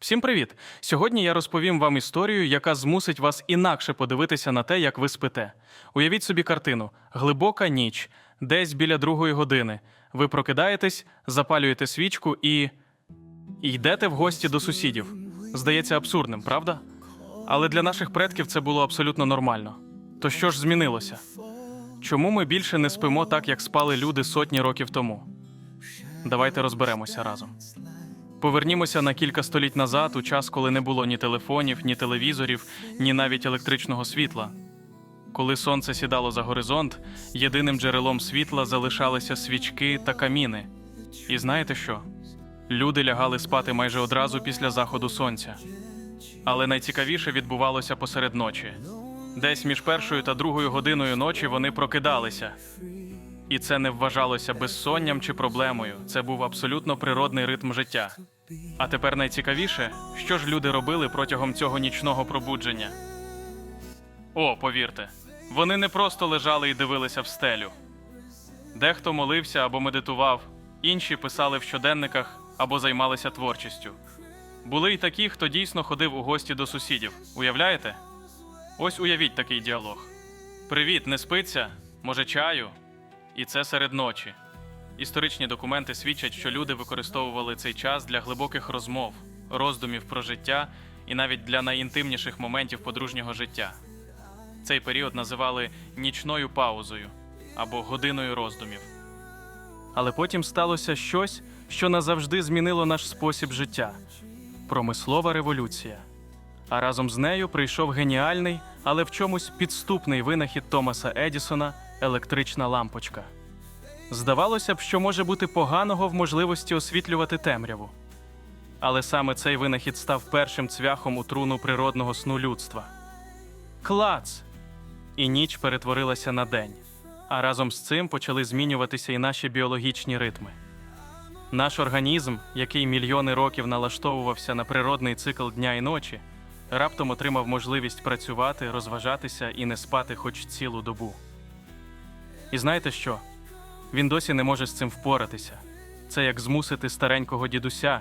Всім привіт! Сьогодні я розповім вам історію, яка змусить вас інакше подивитися на те, як ви спите. Уявіть собі картину: глибока ніч, десь біля другої години. Ви прокидаєтесь, запалюєте свічку і. йдете в гості до сусідів. Здається абсурдним, правда? Але для наших предків це було абсолютно нормально. То що ж змінилося? Чому ми більше не спимо так, як спали люди сотні років тому? Давайте розберемося разом. Повернімося на кілька століть назад, у час, коли не було ні телефонів, ні телевізорів, ні навіть електричного світла. Коли сонце сідало за горизонт, єдиним джерелом світла залишалися свічки та каміни. І знаєте що? Люди лягали спати майже одразу після заходу сонця. Але найцікавіше відбувалося посеред ночі. Десь між першою та другою годиною ночі вони прокидалися. І це не вважалося безсонням чи проблемою. Це був абсолютно природний ритм життя. А тепер найцікавіше, що ж люди робили протягом цього нічного пробудження. О, повірте, вони не просто лежали і дивилися в стелю. Дехто молився або медитував, інші писали в щоденниках або займалися творчістю. Були й такі, хто дійсно ходив у гості до сусідів. Уявляєте? Ось уявіть такий діалог: Привіт, не спиться? Може, чаю? І це серед ночі. Історичні документи свідчать, що люди використовували цей час для глибоких розмов, роздумів про життя і навіть для найінтимніших моментів подружнього життя. Цей період називали нічною паузою або годиною роздумів. Але потім сталося щось, що назавжди змінило наш спосіб життя промислова революція. А разом з нею прийшов геніальний, але в чомусь підступний винахід Томаса Едісона електрична лампочка. Здавалося б, що може бути поганого в можливості освітлювати темряву. Але саме цей винахід став першим цвяхом у труну природного сну людства. Клац! І ніч перетворилася на день. А разом з цим почали змінюватися і наші біологічні ритми. Наш організм, який мільйони років налаштовувався на природний цикл дня і ночі, раптом отримав можливість працювати, розважатися і не спати хоч цілу добу. І знаєте що? Він досі не може з цим впоратися. Це як змусити старенького дідуся,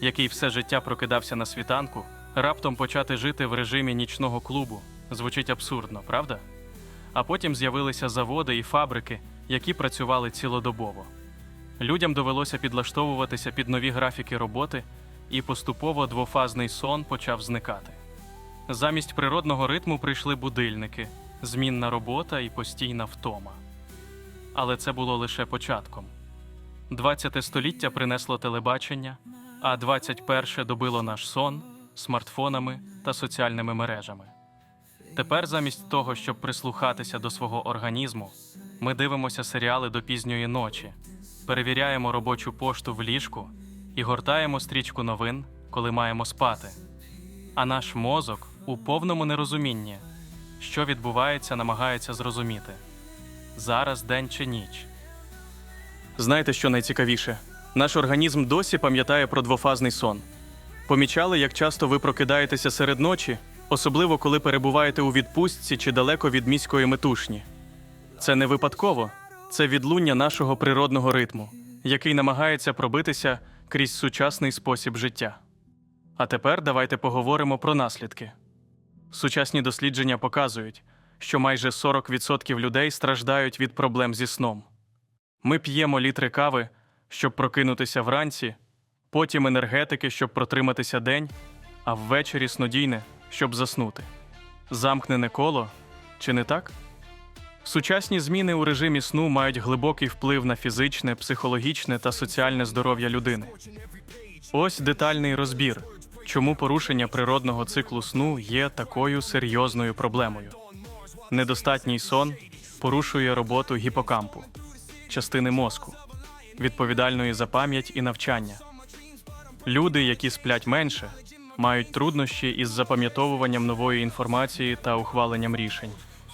який все життя прокидався на світанку, раптом почати жити в режимі нічного клубу. Звучить абсурдно, правда? А потім з'явилися заводи і фабрики, які працювали цілодобово. Людям довелося підлаштовуватися під нові графіки роботи, і поступово двофазний сон почав зникати. Замість природного ритму прийшли будильники, змінна робота і постійна втома. Але це було лише початком. 20 століття принесло телебачення, а 21 добило наш сон смартфонами та соціальними мережами. Тепер, замість того, щоб прислухатися до свого організму, ми дивимося серіали до пізньої ночі, перевіряємо робочу пошту в ліжку і гортаємо стрічку новин, коли маємо спати. А наш мозок у повному нерозумінні, що відбувається, намагається зрозуміти зараз день чи ніч. Знаєте, що найцікавіше? Наш організм досі пам'ятає про двофазний сон. Помічали, як часто ви прокидаєтеся серед ночі, особливо коли перебуваєте у відпустці чи далеко від міської метушні. Це не випадково, це відлуння нашого природного ритму, який намагається пробитися крізь сучасний спосіб життя. А тепер давайте поговоримо про наслідки. Сучасні дослідження показують, що майже 40% людей страждають від проблем зі сном. Ми п'ємо літри кави, щоб прокинутися вранці, потім енергетики, щоб протриматися день, а ввечері снодійне, щоб заснути. Замкнене коло, чи не так? Сучасні зміни у режимі сну мають глибокий вплив на фізичне, психологічне та соціальне здоров'я людини. Ось детальний розбір, чому порушення природного циклу сну є такою серйозною проблемою. Недостатній сон порушує роботу гіпокампу, частини мозку, відповідальної за пам'ять і навчання. Люди, які сплять менше, мають труднощі із запам'ятовуванням нової інформації та ухваленням рішень.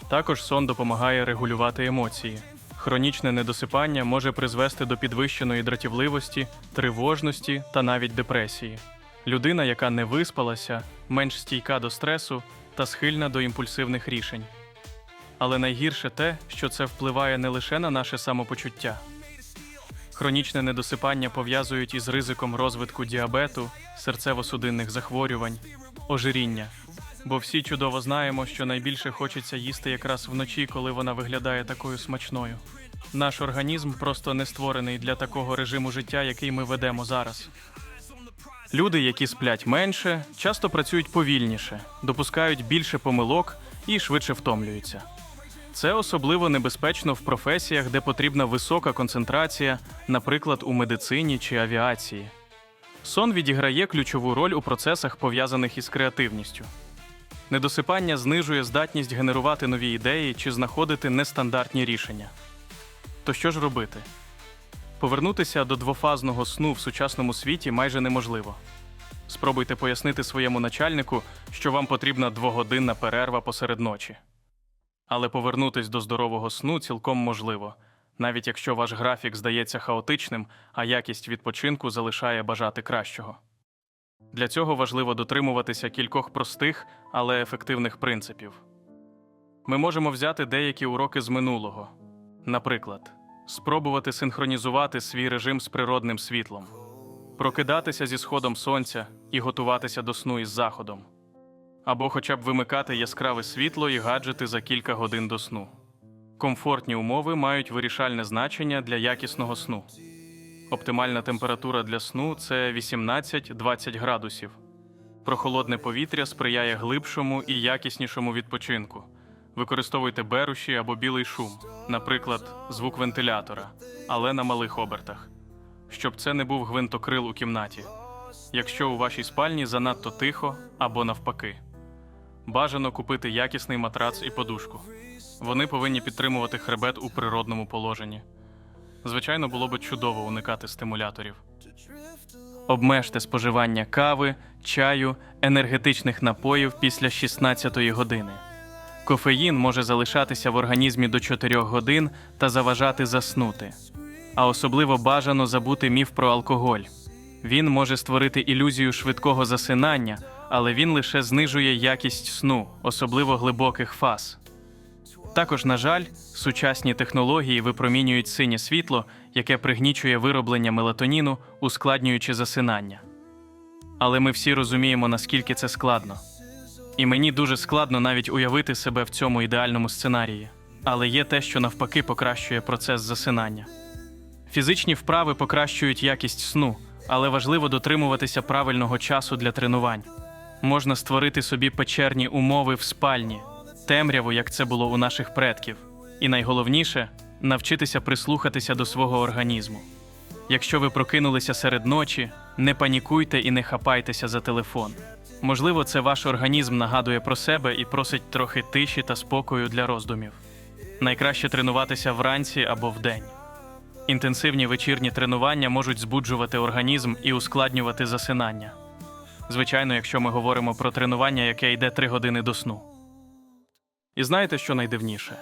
Також сон допомагає регулювати емоції. Хронічне недосипання може призвести до підвищеної дратівливості, тривожності та навіть депресії. Людина, яка не виспалася, менш стійка до стресу та схильна до імпульсивних рішень. Але найгірше те, що це впливає не лише на наше самопочуття. Хронічне недосипання пов'язують із ризиком розвитку діабету, серцево-судинних захворювань, ожиріння. Бо всі чудово знаємо, що найбільше хочеться їсти якраз вночі, коли вона виглядає такою смачною. Наш організм просто не створений для такого режиму життя, який ми ведемо зараз. Люди, які сплять менше, часто працюють повільніше, допускають більше помилок і швидше втомлюються. Це особливо небезпечно в професіях, де потрібна висока концентрація, наприклад, у медицині чи авіації. Сон відіграє ключову роль у процесах, пов'язаних із креативністю. Недосипання знижує здатність генерувати нові ідеї чи знаходити нестандартні рішення. То що ж робити? Повернутися до двофазного сну в сучасному світі майже неможливо. Спробуйте пояснити своєму начальнику, що вам потрібна двогодинна перерва посеред ночі. Але повернутись до здорового сну цілком можливо, навіть якщо ваш графік здається хаотичним, а якість відпочинку залишає бажати кращого. Для цього важливо дотримуватися кількох простих, але ефективних принципів. Ми можемо взяти деякі уроки з минулого. Наприклад, спробувати синхронізувати свій режим з природним світлом, прокидатися зі сходом сонця і готуватися до сну із заходом, або хоча б вимикати яскраве світло і гаджети за кілька годин до сну. Комфортні умови мають вирішальне значення для якісного сну. Оптимальна температура для сну це 18-20 градусів. Прохолодне повітря сприяє глибшому і якіснішому відпочинку. Використовуйте беруші або білий шум, наприклад, звук вентилятора, але на малих обертах, щоб це не був гвинтокрил у кімнаті. Якщо у вашій спальні занадто тихо або навпаки. Бажано купити якісний матрац і подушку. Вони повинні підтримувати хребет у природному положенні. Звичайно, було б чудово уникати стимуляторів. Обмежте споживання кави, чаю, енергетичних напоїв після 16 години. Кофеїн може залишатися в організмі до 4 годин та заважати заснути. А особливо бажано забути міф про алкоголь. Він може створити ілюзію швидкого засинання, але він лише знижує якість сну, особливо глибоких фаз. Також, на жаль, сучасні технології випромінюють синє світло, яке пригнічує вироблення мелатоніну, ускладнюючи засинання. Але ми всі розуміємо, наскільки це складно. І мені дуже складно навіть уявити себе в цьому ідеальному сценарії. Але є те, що навпаки покращує процес засинання. Фізичні вправи покращують якість сну, але важливо дотримуватися правильного часу для тренувань. Можна створити собі печерні умови в спальні, темряву, як це було у наших предків. І найголовніше навчитися прислухатися до свого організму. Якщо ви прокинулися серед ночі, не панікуйте і не хапайтеся за телефон. Можливо, це ваш організм нагадує про себе і просить трохи тиші та спокою для роздумів. Найкраще тренуватися вранці або вдень. Інтенсивні вечірні тренування можуть збуджувати організм і ускладнювати засинання. Звичайно, якщо ми говоримо про тренування, яке йде 3 години до сну. І знаєте, що найдивніше?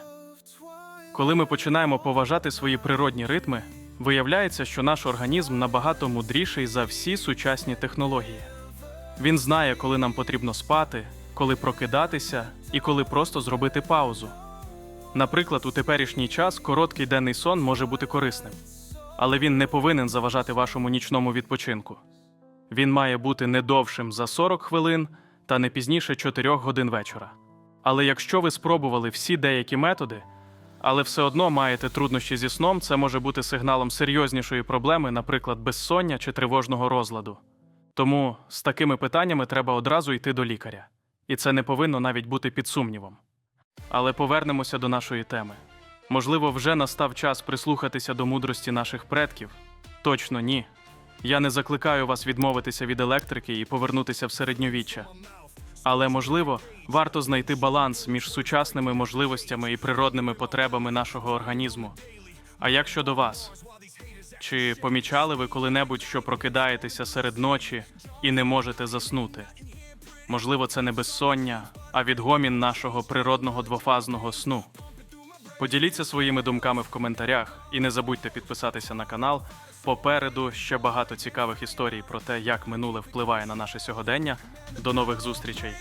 Коли ми починаємо поважати свої природні ритми, виявляється, що наш організм набагато мудріший за всі сучасні технології. Він знає, коли нам потрібно спати, коли прокидатися і коли просто зробити паузу. Наприклад, у теперішній час короткий денний сон може бути корисним, але він не повинен заважати вашому нічному відпочинку. Він має бути не довшим за 40 хвилин та не пізніше 4 годин вечора. Але якщо ви спробували всі деякі методи, але все одно маєте труднощі зі сном, це може бути сигналом серйознішої проблеми, наприклад, безсоння чи тривожного розладу. Тому з такими питаннями треба одразу йти до лікаря, і це не повинно навіть бути під сумнівом. Але повернемося до нашої теми. Можливо, вже настав час прислухатися до мудрості наших предків? Точно ні. Я не закликаю вас відмовитися від електрики і повернутися в середньовіччя. Але можливо, варто знайти баланс між сучасними можливостями і природними потребами нашого організму. А як щодо вас? Чи помічали ви коли-небудь, що прокидаєтеся серед ночі і не можете заснути? Можливо, це не безсоння, а відгомін нашого природного двофазного сну. Поділіться своїми думками в коментарях і не забудьте підписатися на канал. Попереду ще багато цікавих історій про те, як минуле впливає на наше сьогодення. До нових зустрічей!